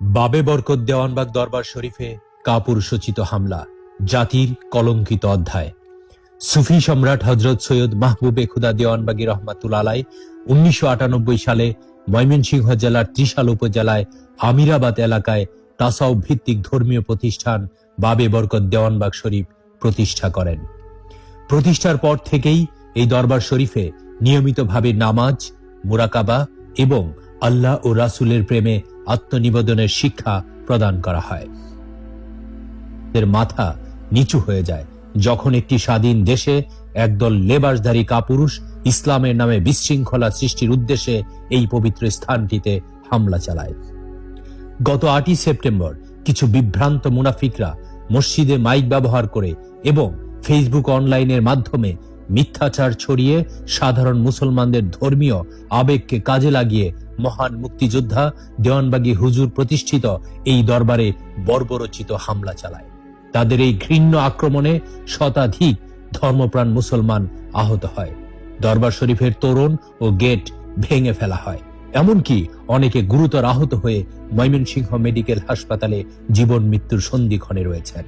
বাবে বরকত দেওয়ানবাগ দরবার শরীফে কাপুর সচিত হামলা, জাতির কলঙ্কিত অধ্যায়। সুফি সম্রাট হজরত সৈয়দ মাহবুবে খুদা দেওয়ানবাগী রহমাতুল আলাই উনিশশো সালে ময়মনসিংহ জেলার ত্রিশাল উপজেলায় আমিরাবাদ এলাকায় তাসাউ ভিত্তিক ধর্মীয় প্রতিষ্ঠান বাবে বরকত দেওয়ানবাগ শরীফ প্রতিষ্ঠা করেন। প্রতিষ্ঠার পর থেকেই এই দরবার শরীফে নিয়মিতভাবে নামাজ, মুরাকাবা এবং আল্লাহ ও রাসূলের প্রেমে আত্মনিবেদনের শিক্ষা প্রদান করা হয়। মাথা নিচু হয়ে যায়। যখন একটি স্বাধীন দেশে একদল লেবাসধারী কাপুরুষ ইসলামের নামে বিশৃঙ্খলা সৃষ্টির উদ্দেশ্যে এই পবিত্র স্থানটিতে হামলা চালায়। গত আটই সেপ্টেম্বর কিছু বিভ্রান্ত মুনাফিকরা মসজিদে মাইক ব্যবহার করে এবং ফেসবুক অনলাইনের মাধ্যমে মিথ্যাচার ছড়িয়ে সাধারণ মুসলমানদের ধর্মীয় আবেগকে কাজে লাগিয়ে মহান মুক্তিযোদ্ধা দেওয়ানবাগী হুজুর প্রতিষ্ঠিত এই দরবারে বর্বরচিত হামলা চালায়। তাদের এই ঘৃণ্য আক্রমণে শতাধিক ধর্মপ্রাণ মুসলমান আহত হয়। দরবার শরীফের তোরণ ও গেট ভেঙে ফেলা হয়। এমনকি অনেকে গুরুতর আহত হয়ে ময়মনসিংহ মেডিকেল হাসপাতালে জীবন মৃত্যুর সন্ধিক্ষণে রয়েছেন।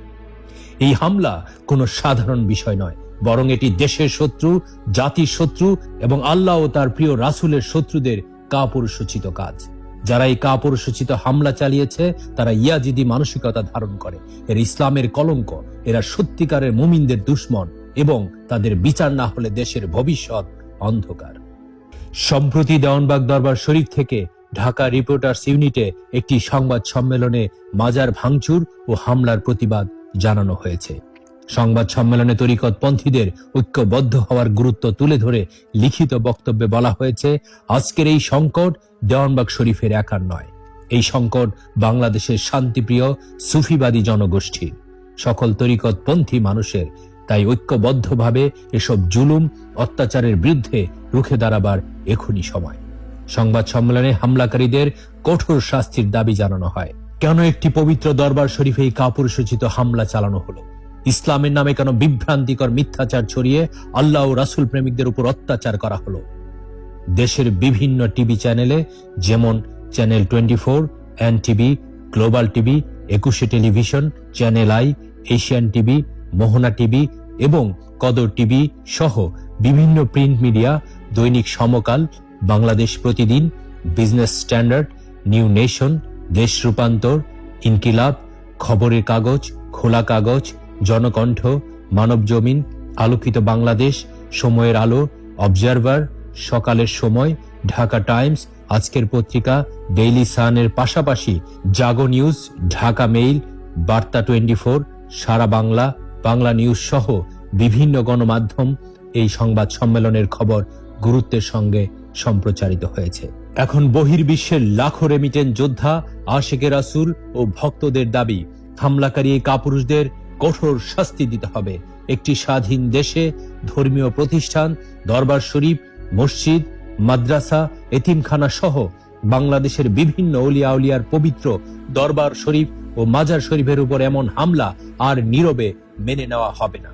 এই হামলা কোনো সাধারণ বিষয় নয় বরং এটি দেশের শত্রু, জাতির শত্রু এবং আল্লাহ ও তার প্রিয় রাসূলের শত্রুদের কাপুরুষোচিত কাজ। যারা এই কাপুরুষোচিত হামলা চালিয়েছে, তারা ইয়াজিদি মানসিকতা ধারণ করে। এর ইসলামের কলঙ্ক, এরা সত্যিকারের মুমিনদের দুশ্মন এবং তাদের বিচার না হলে দেশের ভবিষ্যৎ অন্ধকার। সম্প্রতি দেওয়ানবাগ দরবার শরীফ থেকে ঢাকা রিপোর্টার্স ইউনিটে একটি সংবাদ সম্মেলনে মাজার ভাঙচুর ও হামলার প্রতিবাদ জানানো হয়েছে। সংবাদ সম্মেলনে তরিকত পন্থীদের ঐক্যবদ্ধ হওয়ার গুরুত্ব তুলে ধরে লিখিত বক্তব্যে বলা হয়েছে, আজকের এই সংকট দেওয়ানবাগ শরীফের একার নয়। এই সংকট বাংলাদেশের শান্তিপ্রিয় সুফিবাদী জনগোষ্ঠীর। সকল তরিকত পন্থী মানুষের তাই ঐক্যবদ্ধভাবে এসব জুলুম, অত্যাচারের বিরুদ্ধে রুখে দাঁড়াবার এখনই সময়। সংবাদ সম্মেলনে হামলাকারীদের কঠোর শাস্তির দাবি জানানো হয়। কেন একটি পবিত্র দরবার শরীফে এই কাপুরুষোচিত হামলা চালানো হলো? ইসলামের নামে কেন বিভ্রান্তিকর মিথ্যাচার ছড়িয়ে আল্লাহ ও রাসূল প্রেমিকদের উপর অত্যাচার করা হলো? দেশের বিভিন্ন টিভি চ্যানেলে যেমন channel twenty four N TV global TV, Ekushey television, channel I, Asian TV, Mohona TV এবং কদর টিভি সহ বিভিন্ন প্রিন্ট মিডিয়া, দৈনিক সমকাল, বাংলাদেশ প্রতিদিন, বিজনেস স্ট্যান্ডার্ড, নিউ নেশন, দেশ রূপান্তর, ইনকিলাব, খবরের কাগজ, খোলা কাগজ জনকণ্ঠ মানব জমিন আলোকিত বাংলাদেশ, সময়ের আলো, অবজারভার, সকালের সময়, ঢাকা টাইমস, আজকের পত্রিকা, ডেইলি সানের পাশাপাশি Jago news, Dhaka mail, Barta twenty four Sara Bangla Bangla news সহ বিভিন্ন গণমাধ্যম এই সংবাদ সম্মেলনের খবর গুরুত্বের সঙ্গে সম্প্রচারিত হয়েছে। এখন বহির্বিশ্বের লাখো রেমিটেন্স যোদ্ধা আশেকে রাসুল ও ভক্তদের দাবি, হামলাকারী কাপুরুষদের কঠোর শাস্তি দিতে হবে। একটি স্বাধীন দেশে ধর্মীয় প্রতিষ্ঠান, দরবার শরীফ, মসজিদ, মাদ্রাসা, এতিমখানা সহ বাংলাদেশের বিভিন্ন অলিয়া উলিয়ার পবিত্র দরবার শরীফ ও মাজার শরীফের উপর এমন হামলা আর নীরবে মেনে নেওয়া হবে না।